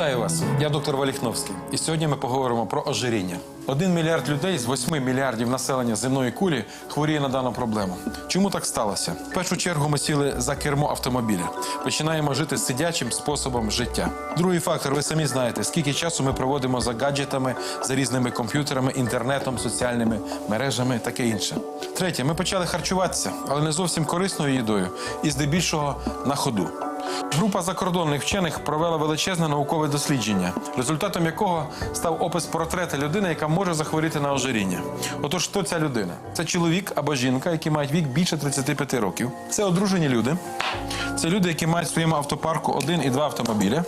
вас, я доктор Валіхновський, і сьогодні ми поговоримо про ожиріння. Один мільярд людей з 8 мільярдів населення земної кулі хворіє на дану проблему. Чому так сталося? В першу чергу ми сіли за кермо автомобіля. Починаємо жити сидячим способом життя. Другий фактор, ви самі знаєте, скільки часу ми проводимо за гаджетами, за різними комп'ютерами, інтернетом, соціальними мережами, таке інше. Третє, ми почали харчуватися, але не зовсім корисною їдою, і здебільшого на ходу. Група закордонних вчених провела величезне наукове дослідження, результатом якого став опис портрета людини, яка може захворіти на ожиріння. Отож, хто ця людина? Це чоловік або жінка, які мають вік більше 35 років. Це одружені люди. Це люди, які мають в своєму автопарку один і два автомобіля.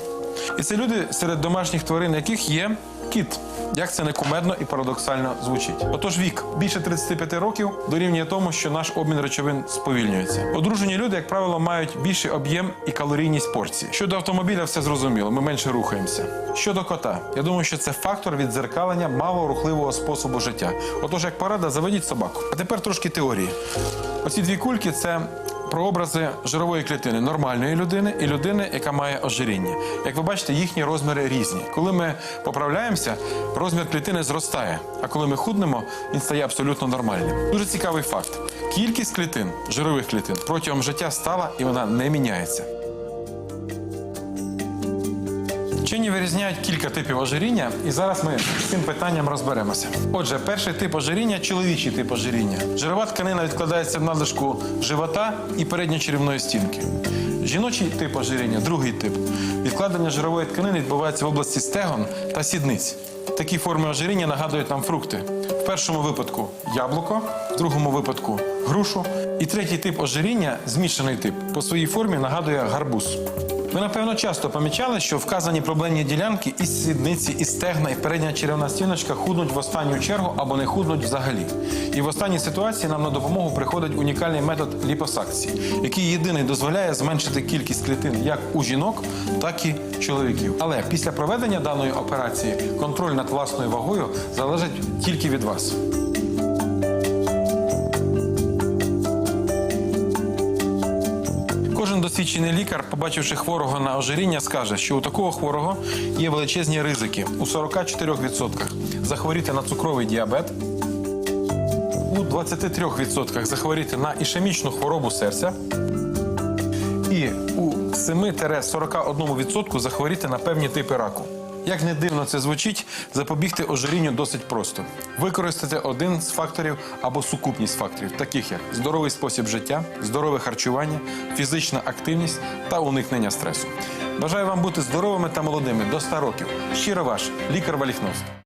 І це люди, серед домашніх тварин, яких є кіт. Як це не кумедно і парадоксально звучить. Отож, вік більше 35 років дорівнює тому, що наш обмін речовин сповільнюється. Одружені люди, як правило, мають більший об'єм і калорійність порцій. Щодо автомобіля, все зрозуміло. Ми менше рухаємося. Щодо кота, я думаю, що це фактор віддзеркалення малорухливого способу життя. Отож, як порада, заведіть собаку. А тепер трошки теорії. Оці дві кульки це прообрази жирової клітини нормальної людини і людини, яка має ожиріння. Як ви бачите, їхні розміри різні. Коли ми поправляємося, розмір клітини зростає. А коли ми худнемо, він стає абсолютно нормальним. Дуже цікавий факт: кількість клітин, жирових клітин протягом життя стала і вона не міняється. Вчені вирізняють кілька типів ожиріння, і зараз ми з цим питанням розберемося. Отже, перший тип ожиріння чоловічий тип ожиріння. Жирова тканина відкладається в надлишку живота і передньочеревної стінки. Жіночий тип ожиріння, другий тип. Відкладення жирової тканини відбувається в області стегон та сідниць. Такі форми ожиріння нагадують нам фрукти. В першому випадку яблуко, в другому випадку грушу. І третій тип ожиріння змішаний тип. По своїй формі нагадує гарбуз. Ви, напевно, часто помічали, що вказані проблемні ділянки і сідниці, і стегна, і передня черевна стіночка худнуть в останню чергу або не худнуть взагалі. І в останній ситуації нам на допомогу приходить унікальний метод ліпосакції, який єдиний дозволяє зменшити кількість клітин як у жінок, так і чоловіків. Але після проведення даної операції контроль над власною вагою залежить тільки від вас. Кожен досвідчений лікар, побачивши хворого на ожиріння, скаже, що у такого хворого є величезні ризики у 44% захворіти на цукровий діабет, у 23% захворіти на ішемічну хворобу серця і у 7-41% захворіти на певні типи раку. Як не дивно це звучить, запобігти ожирінню досить просто. Використати один з факторів або сукупність факторів, таких як здоровий спосіб життя, здорове харчування, фізична активність та уникнення стресу. Бажаю вам бути здоровими та молодими до 100 років. Щиро ваш лікар Валіхновський.